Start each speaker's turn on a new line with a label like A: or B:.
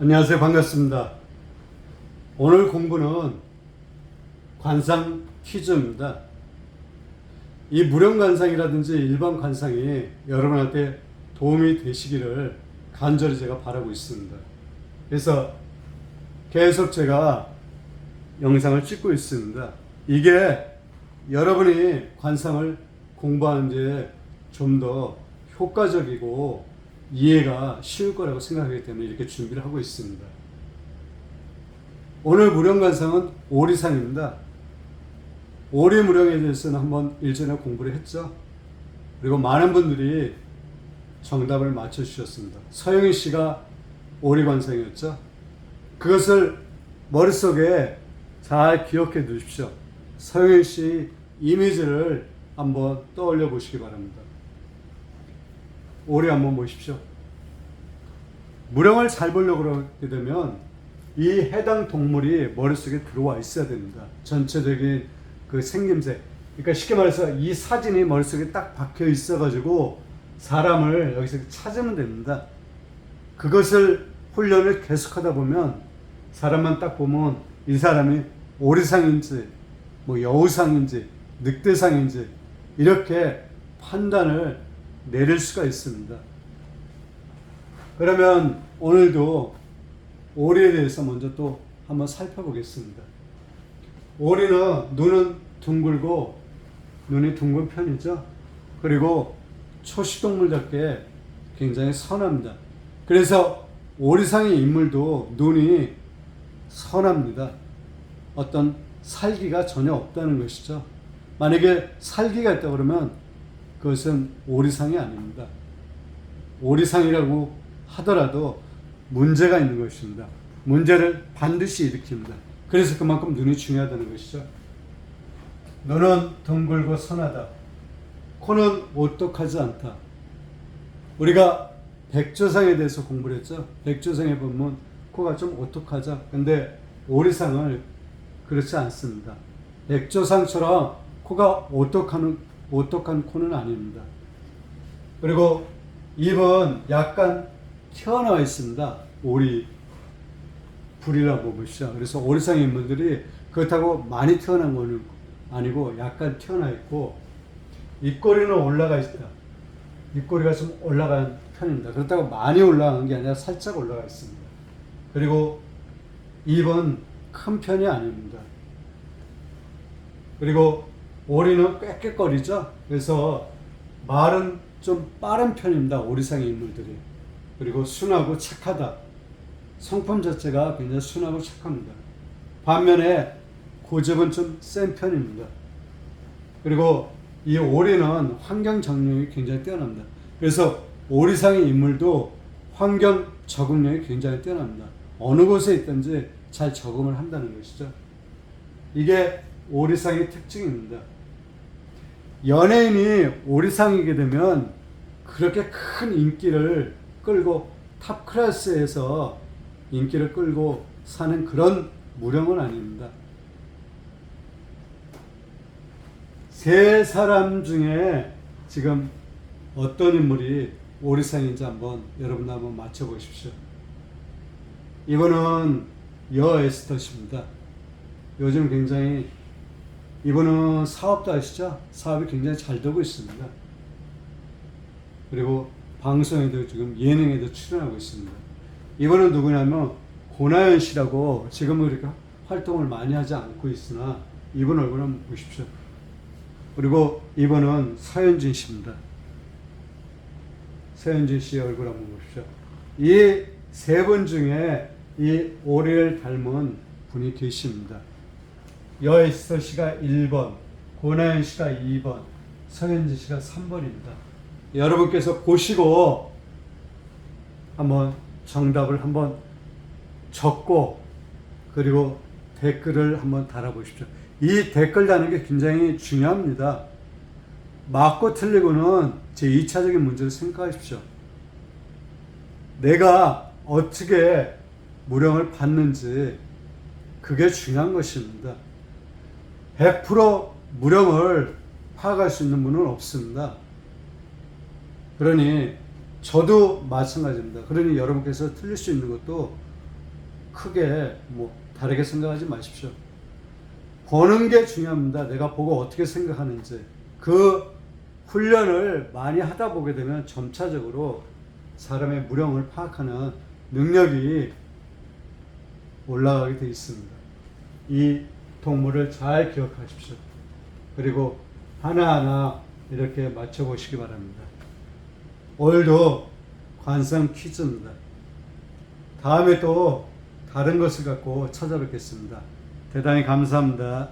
A: 안녕하세요. 반갑습니다. 오늘 공부는 관상 퀴즈입니다. 이 무령 관상이라든지 일반 관상이 여러분한테 도움이 되시기를 간절히 제가 바라고 있습니다. 그래서 계속 제가 영상을 찍고 있습니다. 이게 여러분이 관상을 공부하는 데 좀 더 효과적이고 이해가 쉬울 거라고 생각하기 때문에 이렇게 준비를 하고 있습니다. 오늘 무령관상은 오리상입니다. 오리 무령에 대해서는 한번 일전에 공부를 했죠. 그리고 많은 분들이 정답을 맞춰주셨습니다. 서영희 씨가 오리관상이었죠. 그것을 머릿속에 잘 기억해 두십시오. 서영희 씨 이미지를 한번 떠올려 보시기 바랍니다. 오리 한번 보십시오. 무령을 잘 보려고 그러게 되면 이 해당 동물이 머릿속에 들어와 있어야 됩니다. 전체적인 그 생김새. 그러니까 쉽게 말해서 이 사진이 머릿속에 딱 박혀 있어가지고 사람을 여기서 찾으면 됩니다. 그것을 훈련을 계속하다 보면 사람만 딱 보면 이 사람이 오리상인지 뭐 여우상인지 늑대상인지 이렇게 판단을 내릴 수가 있습니다. 그러면 오늘도 오리에 대해서 먼저 또 한번 살펴보겠습니다. 오리는 눈은 둥글고 눈이 둥근 편이죠. 그리고 초식동물답게 굉장히 선합니다. 그래서 오리상의 인물도 눈이 선합니다. 어떤 살기가 전혀 없다는 것이죠. 만약에 살기가 있다 그러면 그것은 오리상이 아닙니다. 오리상이라고 하더라도 문제가 있는 것입니다. 문제를 반드시 일으킵니다. 그래서 그만큼 눈이 중요하다는 것이죠. 눈은 둥글고 선하다. 코는 오똑하지 않다. 우리가 백조상에 대해서 공부를 했죠. 백조상에 보면 코가 좀 오똑하죠. 근데 오리상을 그렇지 않습니다. 백조상처럼 코가 오똑한, 오똑한 코는 아닙니다. 그리고 입은 약간 튀어나와 있습니다. 오리 불이라고 보시죠. 그래서 오리상의 인물들이 그렇다고 많이 튀어나온 거는 아니고 약간 튀어나와 있고 입꼬리는 올라가 있다. 입꼬리가 좀 올라간 편입니다. 그렇다고 많이 올라간 게 아니라 살짝 올라가 있습니다. 그리고 입은 큰 편이 아닙니다. 그리고 오리는 꽥꽥거리죠. 그래서 말은 좀 빠른 편입니다. 오리상의 인물들이. 그리고 순하고 착하다. 성품 자체가 굉장히 순하고 착합니다. 반면에 고집은 좀 센 편입니다. 그리고 이 오리는 환경 적응력이 굉장히 뛰어납니다. 그래서 오리상의 인물도 환경 적응력이 굉장히 뛰어납니다. 어느 곳에 있든지 잘 적응을 한다는 것이죠. 이게 오리상의 특징입니다. 연예인이 오리상이게 되면 그렇게 큰 인기를 끌고 탑 클래스에서 인기를 끌고 사는 그런 무령은 아닙니다. 세 사람 중에 지금 어떤 인물이 오리상인지 한번 여러분 한번 맞춰보십시오. 이분은 여 에스터십니다. 요즘 굉장히 이분은 사업도 하시죠? 사업이 굉장히 잘 되고 있습니다. 그리고 방송에도 지금 예능에도 출연하고 있습니다. 이분은 누구냐면 고나연 씨라고 지금은 그렇게 활동을 많이 하지 않고 있으나 이분 얼굴 한번 보십시오. 그리고 이분은 서현진 씨입니다. 서현진 씨 얼굴 한번 보십시오. 이 세 분 중에 이 오리를 닮은 분이 계십니다. 여에스터 씨가 1번, 고나연 씨가 2번, 서현진 씨가 3번입니다. 여러분께서 보시고 한번 정답을 한번 적고 그리고 댓글을 한번 달아보십시오. 이 댓글 다는 게 굉장히 중요합니다. 맞고 틀리고는 제 2차적인 문제를 생각하십시오. 내가 어떻게 무령을 받는지 그게 중요한 것입니다. 100% 무령을 파악할 수 있는 분은 없습니다. 그러니 저도 마찬가지입니다. 그러니 여러분께서 틀릴 수 있는 것도 크게 뭐 다르게 생각하지 마십시오. 보는 게 중요합니다. 내가 보고 어떻게 생각하는지. 그 훈련을 많이 하다 보게 되면 점차적으로 사람의 무령을 파악하는 능력이 올라가게 되어 있습니다. 이 동물을 잘 기억하십시오. 그리고 하나하나 이렇게 맞춰보시기 바랍니다. 오늘도 관상 퀴즈입니다. 다음에 또 다른 것을 갖고 찾아뵙겠습니다. 대단히 감사합니다.